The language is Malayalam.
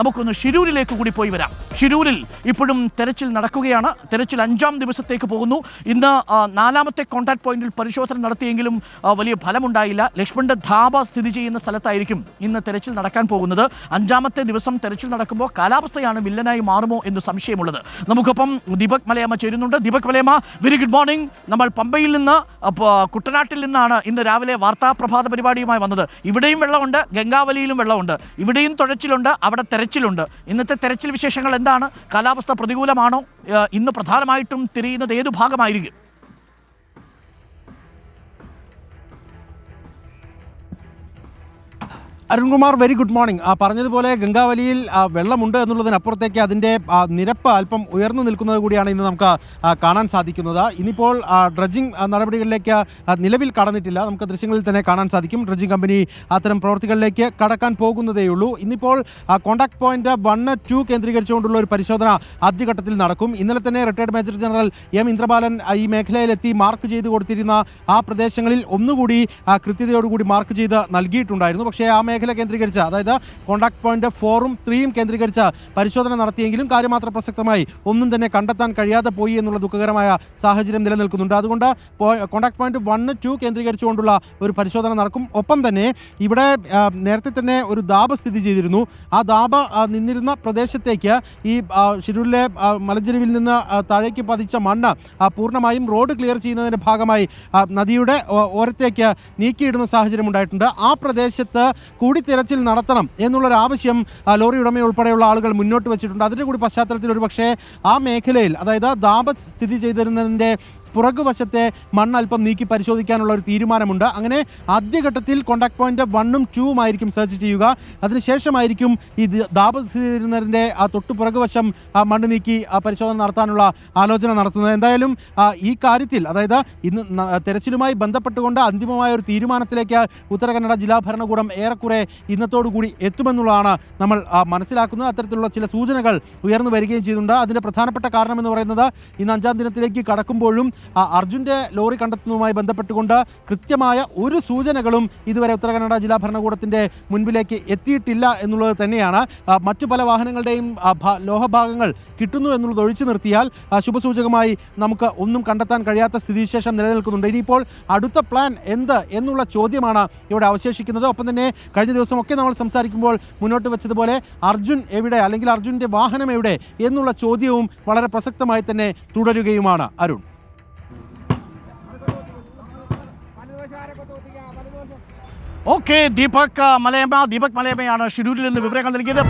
നമുക്കൊന്ന് ഷിരൂരിലേക്ക് കൂടി പോയി വരാം. ഷിരൂരിൽ ഇപ്പോഴും തെരച്ചിൽ നടക്കുകയാണ്. തെരച്ചിൽ അഞ്ചാം ദിവസത്തേക്ക് പോകുന്നു. ഇന്ന് നാലാമത്തെ കോൺടാക്ട് പോയിന്റിൽ പരിശോധന നടത്തിയെങ്കിലും വലിയ ഫലമുണ്ടായില്ല. ലക്ഷ്മണന്റെ ധാബ സ്ഥിതി ചെയ്യുന്ന സ്ഥലത്തായിരിക്കും ഇന്ന് തെരച്ചിൽ നടക്കാൻ പോകുന്നത്. അഞ്ചാമത്തെ ദിവസം തെരച്ചിൽ നടക്കുമ്പോൾ കാലാവസ്ഥയാണ് വില്ലനായി മാറുമോ എന്ന് സംശയമുള്ളത്. നമുക്കൊപ്പം ദീപക് മലയമ്മ ചേരുന്നുണ്ട്. Deepak Malayamma very good morning നമ്മൾ പമ്പയിൽ നിന്ന് കുട്ടനാട്ടിൽ നിന്നാണ് ഇന്ന് രാവിലെ വാർത്താ പ്രഭാത പരിപാടിയുമായി വന്നത്. ഇവിടെയും വെള്ളമുണ്ട് ഗംഗാവലിയിലും വെള്ളമുണ്ട്. ഇവിടെയും തുഴച്ചിലുണ്ട് അവിടെ തെരച്ചിലുണ്ട്. ഇന്നത്തെ തെരച്ചിൽ വിശേഷങ്ങൾ എന്താണ്? കാലാവസ്ഥ പ്രതികൂലമാണോ? ഇന്ന് പ്രധാനമായിട്ടും തിരിയുന്നത് ഏതു ഭാഗമായിരിക്കും? അരുൺകുമാർ വെരി ഗുഡ് മോർണിംഗ് പറഞ്ഞതുപോലെ ഗംഗാവലിയിൽ വെള്ളമുണ്ട് എന്നുള്ളതിനപ്പുറത്തേക്ക് അതിന്റെ നിരപ്പ് അല്പം ഉയർന്നു നിൽക്കുന്നത് കൂടിയാണ് ഇന്ന് നമുക്ക് കാണാൻ സാധിക്കുന്നത്. ഇനിയിപ്പോൾ ഡ്രഡ്ജിംഗ് നടപടികളിലേക്ക് നിലവിൽ കടന്നിട്ടില്ല. നമുക്ക് ദൃശ്യങ്ങളിൽ തന്നെ കാണാൻ സാധിക്കും. ഡ്രഡ്ജിംഗ് കമ്പനി അത്തരം പ്രവർത്തികളിലേക്ക് കടക്കാൻ പോകുന്നതേയുള്ളൂ ഇന്നിപ്പോൾ കോൺടാക്ട് പോയിന്റ് വൺ ടു കേന്ദ്രീകരിച്ചുകൊണ്ടുള്ള ഒരു പരിശോധന ആദ്യഘട്ടത്തിൽ നടക്കും. ഇന്നലെ തന്നെ retired major general M Indrabalan ഈ മേഖലയിലെത്തി മാർക്ക് ചെയ്ത് കൊടുത്തിരുന്ന ആ പ്രദേശങ്ങളിൽ ഒന്നുകൂടി കൃത്യതയോടുകൂടി മാർക്ക് ചെയ്ത് നൽകിയിട്ടുണ്ടായിരുന്നു. പക്ഷേ ആ മേഖല കേന്ദ്രീകരിച്ച് അതായത് കോൺടാക്ട് പോയിന്റ് ഫോറും ത്രീയും കേന്ദ്രീകരിച്ച് പരിശോധന നടത്തിയെങ്കിലും കാര്യമാത്ര പ്രസക്തമായി. ഒന്നും തന്നെ കണ്ടെത്താൻ കഴിയാതെ പോയി എന്നുള്ള ദുഃഖകരമായ സാഹചര്യം നിലനിൽക്കുന്നുണ്ട്. അതുകൊണ്ട് കോൺടാക്ട് പോയിന്റ് വൺ ടു കേന്ദ്രീകരിച്ചുകൊണ്ടുള്ള ഒരു പരിശോധന നടക്കും. ഒപ്പം തന്നെ ഇവിടെ നേരത്തെ തന്നെ ഒരു ദാബ സ്ഥിതി ചെയ്തിരുന്നു. ആ ദാബ നിന്നിരുന്ന പ്രദേശത്തേക്ക് ഈ ഷിരൂരിലെ മലഞ്ചെരുവിൽ നിന്ന് താഴേക്ക് പതിച്ച മണ്ണ് പൂർണമായും റോഡ് ക്ലിയർ ചെയ്യുന്നതിന്റെ ഭാഗമായി നദിയുടെ ഓരത്തേക്ക് നീക്കിയിടുന്ന സാഹചര്യം ഉണ്ടായിട്ടുണ്ട്. ആ പ്രദേശത്ത് കൂടി തിരച്ചിൽ നടത്തണം എന്നുള്ളൊരു ആവശ്യം ലോറി ഉടമ ഉൾപ്പെടെയുള്ള ആളുകൾ മുന്നോട്ട് വെച്ചിട്ടുണ്ട്. അതിന്റെ കൂടി പശ്ചാത്തലത്തിൽ ഒരു പക്ഷേ ആ മേഖലയിൽ അതായത് ദാബത്ത് സ്ഥിതി ചെയ്തിരുന്നതിന്റെ പുറകുവശത്തെ മണ്ണ് അല്പം നീക്കി പരിശോധിക്കാനുള്ള ഒരു തീരുമാനമുണ്ട്. അങ്ങനെ ആദ്യഘട്ടത്തിൽ കോൺടാക്ട് പോയിന്റ് വണ്ണും ടൂവും ആയിരിക്കും സെർച്ച് ചെയ്യുക. അതിനുശേഷമായിരിക്കും ഈ ദാപസ്ഥിതിരുന്നതിന്റെ ആ തൊട്ടു പുറകുവശം ആ മണ്ണ് നീക്കി ആ പരിശോധന നടത്താനുള്ള ആലോചന നടത്തുന്നത്. എന്തായാലും ഈ കാര്യത്തിൽ അതായത് ഇന്ന് തെരച്ചിലുമായി ബന്ധപ്പെട്ടുകൊണ്ട് അന്തിമമായ ഒരു തീരുമാനത്തിലേക്ക് ഉത്തര കന്നഡ ജില്ലാ ഭരണകൂടം ഏറെക്കുറെ ഇന്നത്തോടുകൂടി എത്തുമെന്നുള്ളതാണ് നമ്മൾ മനസ്സിലാക്കുന്നത്. അത്തരത്തിലുള്ള ചില സൂചനകൾ ഉയർന്നു വരികയും ചെയ്യുന്നുണ്ട് അതിന്റെ പ്രധാനപ്പെട്ട കാരണം എന്ന് പറയുന്നത് ഇന്ന് അഞ്ചാം ദിനത്തിലേക്ക് കടക്കുമ്പോഴും അർജുന്റെ ലോറി കണ്ടെത്തുന്നതുമായി ബന്ധപ്പെട്ടുകൊണ്ട് കൃത്യമായ ഒരു സൂചനകളും ഇതുവരെ ഉത്തര കന്നഡ ജില്ലാ ഭരണകൂടത്തിന്റെ മുൻപിലേക്ക് എത്തിയിട്ടില്ല എന്നുള്ളത് തന്നെയാണ്. മറ്റു പല വാഹനങ്ങളുടെയും ലോഹഭാഗങ്ങൾ കിട്ടുന്നു എന്നുള്ളത് ഒഴിച്ചു നിർത്തിയാൽ ശുഭസൂചകമായി നമുക്ക് ഒന്നും കണ്ടെത്താൻ കഴിയാത്ത സ്ഥിതിവിശേഷം നിലനിൽക്കുന്നുണ്ട്. ഇനിയിപ്പോൾ അടുത്ത പ്ലാൻ എന്ത് എന്നുള്ള ചോദ്യമാണ് ഇവിടെ അവശേഷിക്കുന്നത്. ഒപ്പം തന്നെ കഴിഞ്ഞ ദിവസമൊക്കെ നമ്മൾ സംസാരിക്കുമ്പോൾ മുന്നോട്ട് വെച്ചതുപോലെ അർജുൻ എവിടെ അല്ലെങ്കിൽ അർജുന്റെ വാഹനം എവിടെ എന്നുള്ള ചോദ്യവും വളരെ പ്രസക്തമായി തന്നെ തുടരുകയുമാണ്. അരുൺ. ഓക്കെ ദീപക് മലയമ്മ ദീപക് മലയമ്മയാണ് ഷെഡ്യൂളിൽ നിന്ന് വിവരങ്ങൾ നൽകിയത്.